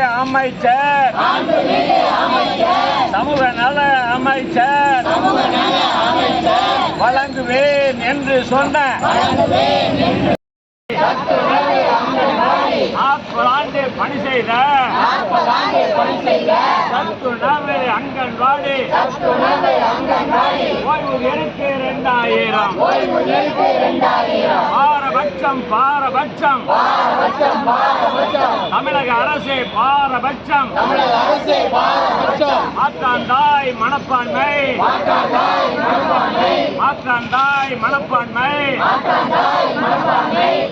அமைச்சர். சமூக நல அமைச்சர். வழங்குவேன் என்று சொன்ன. நாற்பது ஆண்டு பணி செய்த. சத்துணவு அங்கன்வாடி. ஓய்வு இருக்கு இரண்டாயிரம் பாரபட்சம் பாரபட்சம். தமிழக அரசு பாரபட்சம் மாற்றாந்தாய் மனப்பான்மை. மாற்றாந்தாய் மனப்பான்மை.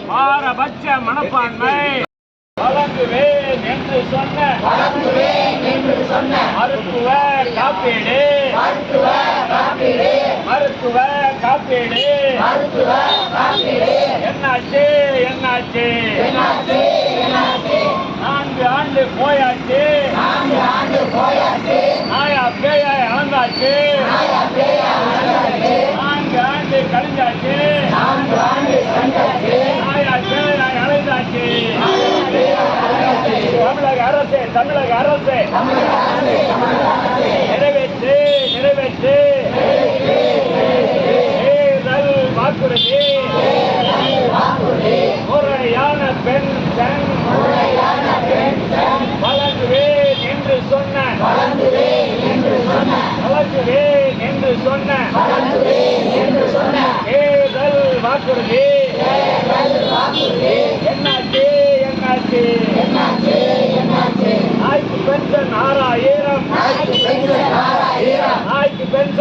பாரபட்ச மனப்பான்மை. வழங்குவேன் என்று சொன்ன. மருத்துவ காப்பீடு. மருத்துவ காப்பீடு. என்னாச்சு? என்னாச்சு? நான்கு ஆண்டு போயாச்சு. நாயா பேயா இழந்தாச்சு நான்கு ஆண்டு கழிஞ்சாச்சு. நாயா பேயா இழந்தாச்சு தமிழக அரசு தமிழக அரசு. நிறைவேற்று நிறைவேற்று. தேர்தல் வாக்குறுதி முறையான பென்ஷன் வழங்குவேன் என்று சொன்ன வழங்குவேன் என்று சொன்ன. தேர்தல் வாக்குறுதி. என்னாச்சு என்னாச்சு? நாய்க்கு பென்ஷன் ஆறாயிரம் நாய்க்கு பென்ஷன்